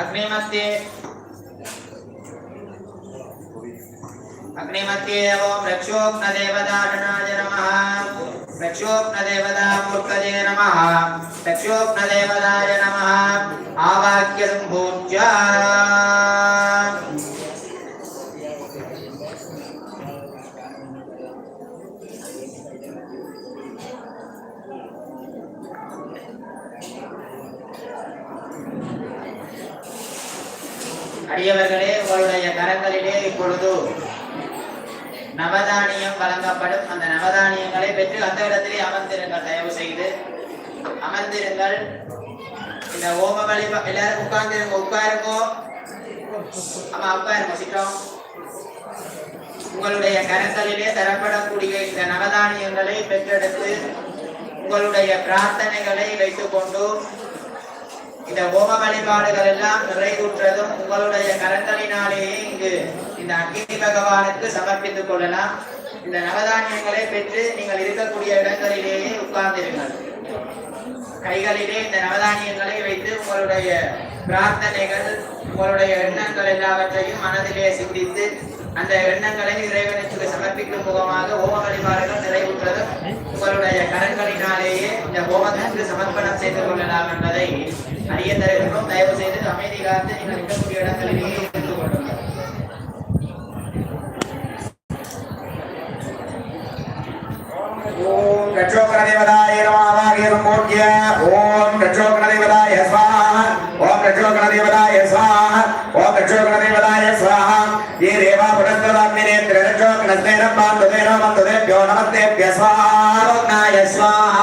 अग्निमध्ये अग्निमध्ये ओम रक्षोग्नदेवदाटनाय नमः रक्षोग्नदेवदामूर्तये नमः रक्षोग्नदेवदाय नमः आवाक्यसम्भूत्या அடியவர்களே உங்களுடைய கரங்களிலே இப்பொழுது நவதானியம் வழங்கப்படும். அந்த நவதானியங்களை பெற்று அந்த இடத்திலே அமர்ந்திருங்கள். தயவு செய்து அமர்ந்திருங்கள். இந்த ஓம வழிபா எல்லாரும் உட்கார்ந்துருங்க உட்காருங்கோ. ஆமா உட்காருங்க சீக்கிரம். உங்களுடைய கரங்களிலே தரப்படக்கூடிய இந்த நவதானியங்களை பெற்றெடுத்து உங்களுடைய பிரார்த்தனைகளை வைத்துக்கொண்டு இந்த ஹோம வழிபாடுகள் எல்லாம் நிறைவுற்றதும் உங்களுடைய கரங்களினாலேயே இங்கு இந்த அக்னி பகவானுக்கு சமர்ப்பித்துக் கொள்ளலாம். இந்த நவதானியங்களை பெற்று நீங்கள் இருக்கக்கூடிய இடங்களிலேயே உட்கார்ந்திருங்கள். கைகளிலே இந்த நவதானியங்களை வைத்து உங்களுடைய பிரார்த்தனைகள் உங்களுடைய எண்ணங்கள் எல்லாவற்றையும் மனதிலே சிந்தித்து அந்த எண்ணங்களை இறைவன் சமர்ப்பிக்கும் முகமாக ஹோம வழிபாடுகள் நிறைவுற்றது. உங்களுடைய கரங்களினாலேயே இந்த ஹோமத்திற்கு சமர்ப்பணம் செய்து கொள்ளலாம் என்பதை அறிய தருகிறோம் தயவு செய்து அமைதி காத்து நீங்கள் இருக்கக்கூடிய இடங்களிலேயே இருந்து கொள்ளுங்கள். ஓம் ரட்சோகணதேவதாய நமः மூர்த்திய ஓம் ரட்சோகணதேவதாய త్రిరజో కృష్ణేన బాంధవేన బంధువేభ్యో నమస్తేభ్య స్వాహోగ్నాయ స్వాహ.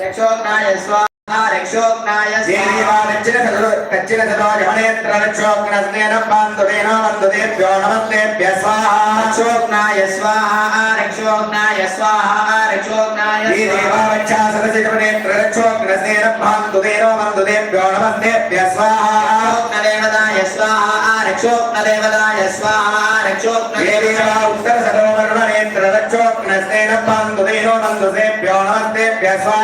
రక్షోగ్నాయ స్వాహ రక్షోగ్నాయ దేవీవా కచ్చిన కదో కచ్చిన కదో గమనేత్ర రక్షోగ్నస్నేన బాంధవేన బంధువేభ్యో నమస్తేభ్య స్వాహ. రక్షోగ్నాయ స్వాహ రక్షోగ్నాయ స్వాహ స్వాహ. ఉత్తర సరోవరుణ నేత్ర రక్షోక్నస్తేన పాంగుదేనో నందుసేభ్యో నమస్తేభ్య స్వామి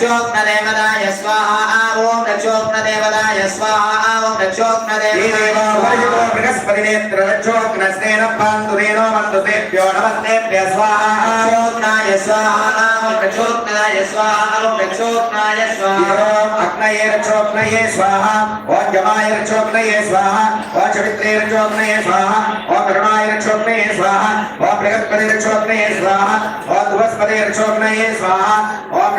पान्तुतेन स्वाहा ॐ रक्षोक्नदेवदाय स्वाहा ॐ ये रक्षोक्नदेवदाय देवा वर्षितो बृहस्पतिनेत्र रक्षोकणस्तेन पान्तुतेन मन्तुतेभ्यो नमस्तेभ्य स्वाहा। रक्षोक्नाय स्वाहा ॐ रक्षोक्नाय स्वाहा ॐ रक्षोक्नाय स्वाहा। अग्नये रक्षोग्नये स्वाहा ॐ जमाय रक्षोग्नये स्वाहा ॐ चवित्रे रक्षोग्नये स्वाहा ॐ करुणाय रक्षोग्नये स्वाहा ॐ बृहस्पति रक्षोग्नये स्वाहा ॐ दुवस्पति रक्षोग्नये स्वाहा ॐ